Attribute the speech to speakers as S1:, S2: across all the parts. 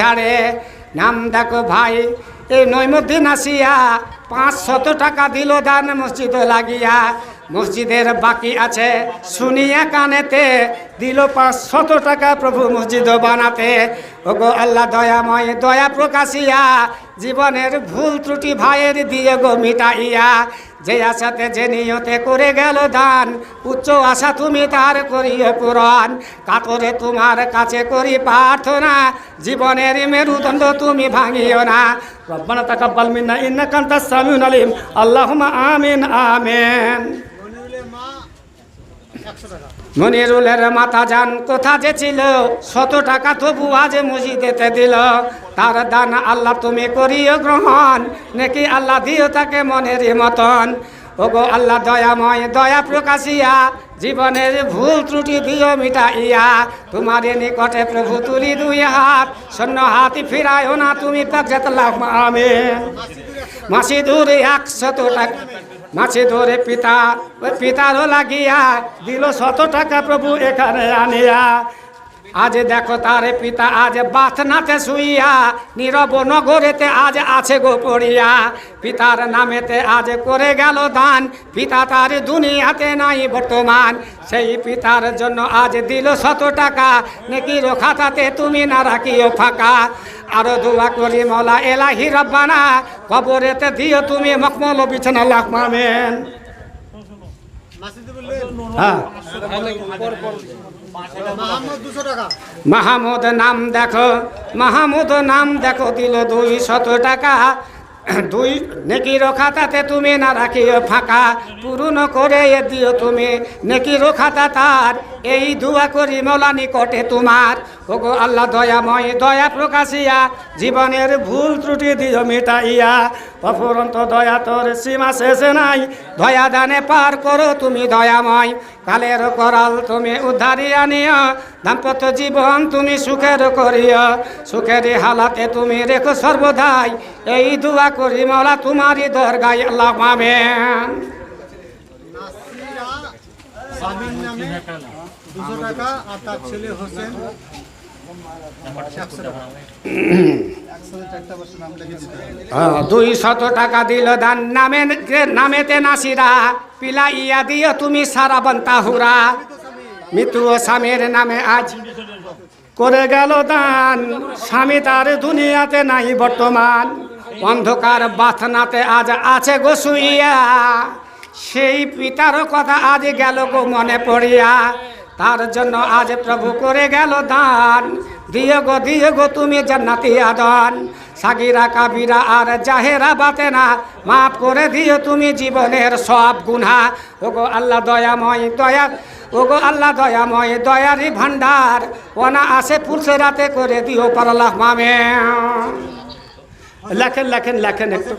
S1: ঝাড়ে। নাম দেখো ভাই, এই নৈমুদ্দিন আসিয়া পাঁচশত টাকা দিল দান মসজিদ লাগিয়া। মসজিদের বাকি আছে, শুনিয়া কানেতে দিল পাঁচশত টাকা প্রভু মসজিদ বানাতে। ওগো আল্লাহ দয়াময়, দয়া প্রকাশিয়া, জীবনের ভুল ত্রুটি ভাইয়ের দিয়ে গো মিটাইয়া। যে আশাতে, যে নিয়তে করে গেল দান, উচ্চ আশা তুমি তার করিয়ে পুরাণ। কাতরে তোমার কাছে করি প্রার্থনা, জীবনের মেরুদণ্ড তুমি ভাঙিও না। রব্বানা তাকাব্বাল মিন্না, ইন্নাকা আনতাস আলিম। আল্লাহুম্মা আমিন আমিন। মনিরুলের মাথা যান কোথা যে ছিল? শত টাকা তবু আজ মসজিদেতে দিল। তার দান আল্লাহ তুমি করিও গ্রহণ, নাকি আল্লাহ দিও তাকে মনের মতন। ওগো আল্লাহ দয়াময়, দয়া প্রকাশিয়া, জীবনের ভুল ত্রুটি দিও মিটাইয়া। তোমার নিকটে প্রভু তুলি দুই হাত শূন্য হাত ফিরায়ও না তুমি আমিন। মাসি দূরে একশত টাকা মাছে ধরে পিতা, ওই পিতারও লাগিয়া দিল শত টাকা প্রভু এখানে আনিয়া। আজ দেখো তার পিতা, আজ বাথনাতে শুইয়া, নীরব নগরেতে আজ আছে গো পড়িয়া। পিতার নামেতে আজ করে গেল দান, পিতা তার দুনিয়াতে নাই বর্তমান। সেই পিতার জন্য আজ দিল শত টাকা নাকি রোখাতাতে তুমি না রাখিও ফাঁকা। আরও দোয়া করি মৌলা এলাহি রব্বানা, কবরেতে দিও তুমি মকমল বিছানা, লাখ মামেন হ্যাঁ।
S2: মাহমুদ
S1: নাম দেখো, মাহমুদ নাম দেখো, দিল দুই শত টাকা। দুই নেকির খাতাতে তুমি না রাখিও ফাঁকা। পূরণ করে দিও তুমি নেকির খাতা তার এই দুয়া করি মৌলা নিকটে তোমার। ওগো আল্লাহ দয়াময়, দয়া প্রকাশিয়া, জীবনের ভুল ত্রুটি দিও মিটাইয়া। অফুরন্ত দয়া তোর সীমা শেষে নাই, দয়া দানে পার করো তুমি দয়াময়। কালের করাল তুমি উদ্ধারিয়া নিও দাম্পত্য জীবন তুমি সুখের করিও সুখের হালাতে তুমি রেখো সর্বদাই, এই দুয়া করি মৌলা তোমারই দরগায়, আল্লাহ মামেন
S2: দুশো টাকা আর তার ছেলে হোসেন একশো টাকা। একশো চারটা বছর নাম লিখে দিতে হবে
S1: দুই শত টাকা দিল দান নামে নামেতে নাসিরা, পিলাইয়া দিও তুমি সারা বন্তা হুরা। মৃত্যু ও স্বামীর নামে আজ করে গেল দান। স্বামী তার দুনিয়াতে নাই বর্তমান। অন্ধকার বাথনাতে আজ আছে গোসুইয়া সেই পিতার কথা আজ গেল গো মনে পড়িয়া। তার জন্য আজ প্রভু করে গেল দান। দিও গো দিও গো, তুমি জান্নাতি আদন। সাগিরা, কাবিরা আর জাহেরা বাতে না। মাফ করে দিও তুমি জীবনের সব গুনা ওগো আল্লাহ দয়াময়, দয়া ওগো আল্লাহ দয়াময় দয়ারি ভান্ডার ওনা আসে পুলসে রাতে করে দিও পারলাহ মামে লেখেন লেখেন লেখেন একটু।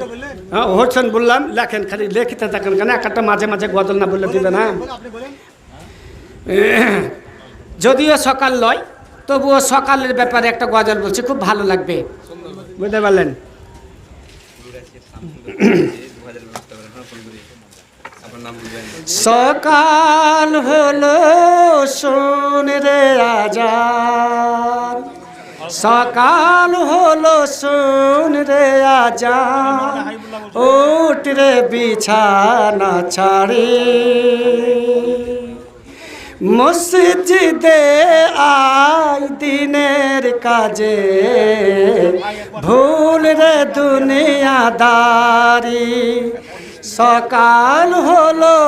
S1: হ্যাঁ হচ্ছেন বললাম, লেখেন, খালি লেখিতে থাকেন কেন? একটা মাঝে মাঝে গজল না বললে দিবে না। যদিও সকাল লয় তবুও সকালের ব্যাপারে একটা গজল বলছি, খুব ভালো লাগবে। বুঝতে পারলেন? সকাল হলো, শোন রে আজান। সকাল হলো, শোন রে আজান। উঠ রে বিছানা ছাড়ি। মসজিদে আই দিনের কাজে। ভুল রে দুনিয়াদারি। সকাল হলো,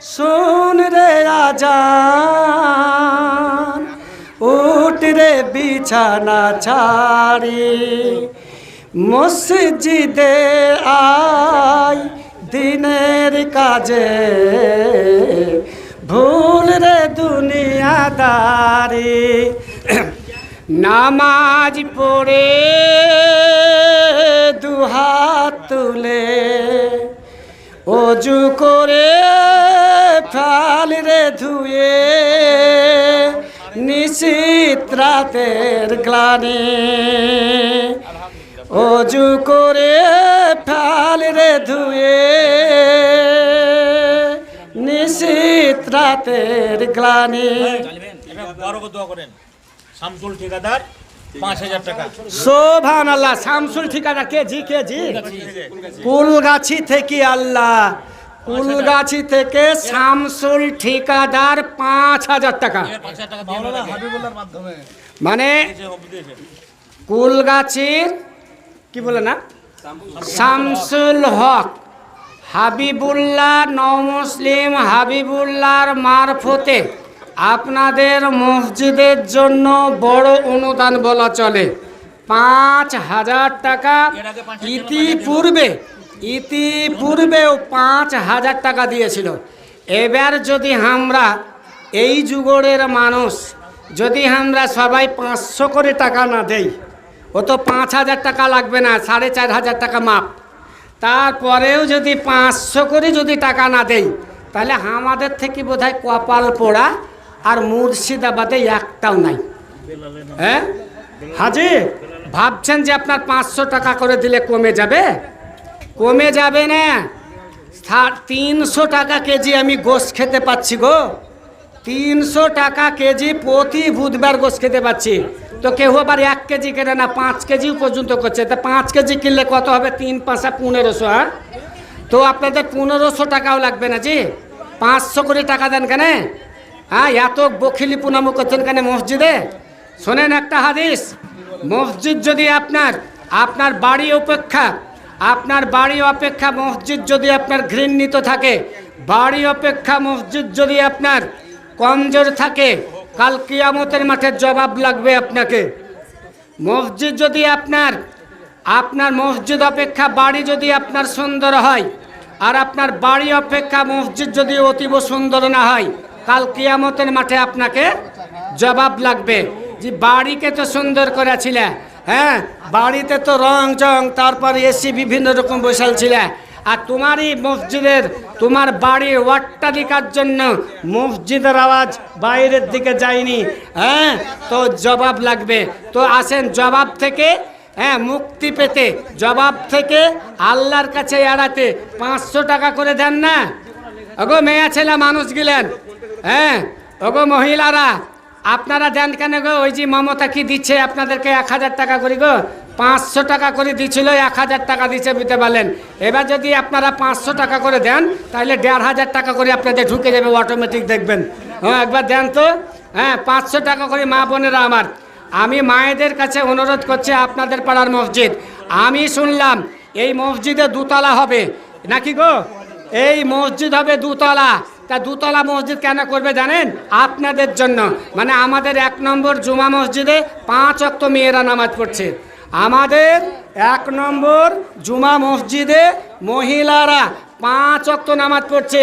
S1: শুন রে আজান। উঠ রে বিছানা ছাড়ি। মসজিদে আই দিনের কাজে। ভুল রে দুনিয়াদারি। নামাজ পড়ে দুহাত তুলে, অজু করে ফাল রে ধুয়ে নিশিত রাতের গ্লানি। অজু করে ফাল রে ধুয়ে রাতের গ্লানি।
S3: শামসুল ঠিকাদার পাঁচ হাজার টাকা।
S1: আল্লাহ শামসুল ঠিকাদার কেজি কেজি কুলগাছি থেকে আল্লাহ। কুলগাছি থেকে শামসুল ঠিকাদার পাঁচ হাজার টাকা। মানে কুলগাছির কি বলে না? শামসুল হক। হাবিবুল্লাহ নমুসলিম হাবিবুল্লাহর মারফতে আপনাদের মসজিদের জন্য বড় অনুদান বলা চলে। পাঁচ হাজার টাকা ইতিপূর্বে, ইতিপূর্বেও পাঁচ হাজার টাকা দিয়েছিল। এবার যদি আমরা এই যুগের মানুষ, যদি আমরা সবাই পাঁচশো করে টাকা না দেই, ও তো পাঁচ হাজার টাকা লাগবে না, সাড়ে চার হাজার টাকা মাপ। তারপরেও যদি পাঁচশো করে যদি টাকা না দেই, তাহলে আমাদের থেকে বোধহয় কপাল পোড়া আর মুর্শিদাবাদে একটাও নাই। হ্যাঁ? হাজি ভাবছেন যে আপনার পাঁচশো টাকা করে দিলে কমে যাবে? কমে যাবে না। তিনশো টাকা কেজি আমি গোশ খেতে পাচ্ছি গো। তিনশো টাকা কেজি প্রতি বুধবার গোশ খেতে পাচ্ছি। তো কেউ আবার এক কেজি কেটে না, পাঁচ কেজি পর্যন্ত করছে। তা পাঁচ কেজি কিনলে কত হবে? তিন পাঁচা পনেরোশো হ্যাঁ? তো আপনাদের পনেরোশো টাকাও লাগবে না জি? পাঁচশো করে টাকা দেন কেন? হ্যাঁ এত বখিলি পুনামো করছেন কেন মসজিদে? শোনেন একটা হাদিস। মসজিদ যদি আপনার আপনার বাড়ি অপেক্ষা, আপনার বাড়ি অপেক্ষা মসজিদ যদি আপনার ঘৃণিত থাকে, বাড়ি অপেক্ষা মসজিদ যদি আপনার কমজোর থাকে কাল কিয়ামতের মাঠে জবাব লাগবে আপনাকে। মসজিদ যদি আপনার আপনার মসজিদ অপেক্ষা বাড়ি যদি আপনার সুন্দর হয়, আর আপনার বাড়ি অপেক্ষা মসজিদ যদি অতীব সুন্দর না হয়, কাল কিয়ামতের মাঠে আপনাকে জবাব লাগবে যে বাড়িকে তো সুন্দর করেছিলে হ্যাঁ? বাড়িতে তো রং চং তারপর এসি বিভিন্ন রকম বসাল আর তোমারই মসজিদের, তোমার বাড়ির অট্টালিকার জন্য মসজিদের আওয়াজ বাইরের দিকে যায়নি। হ্যাঁ তো জবাব লাগবে। তো আসেন জবাব থেকে হ্যাঁ মুক্তি পেতে। জবাব থেকে আল্লাহর কাছে এড়াতে পাঁচশো টাকা করে দেন না? ওগো মেয়া ছেলে মানুষ গেলেন। হ্যাঁ ওগো মহিলারা, আপনারা দেন কেন গো? ওই যে মমতা কি দিচ্ছে আপনাদেরকে এক হাজার টাকা করে গো? পাঁচশো টাকা করে দিছিল, এক হাজার টাকা দিচ্ছে দিতে পারলেন? এবার যদি আপনারা পাঁচশো টাকা করে দেন, তাহলে দেড় হাজার টাকা করে আপনাদের ঢুকে যাবে অটোমেটিক দেখবেন। হ্যাঁ একবার দেন তো। হ্যাঁ পাঁচশো টাকা করে মা বোনেরা আমার। আমি মায়েদের কাছে অনুরোধ করছি, আপনাদের পাড়ার মসজিদ। আমি শুনলাম, এই মসজিদে দুতলা হবে। নাকি গো? এই মসজিদ হবে দুতলা। তা দুতলা মসজিদ কেন করবে জানেন? আপনাদের জন্য। মানে আমাদের এক নম্বর জুমা মসজিদে পাঁচ অক্ত মেয়েরা নামাজ পড়ছে। আমাদের এক নম্বর জুমা মসজিদে মহিলারা পাঁচ অক্ত নামাজ পড়ছে।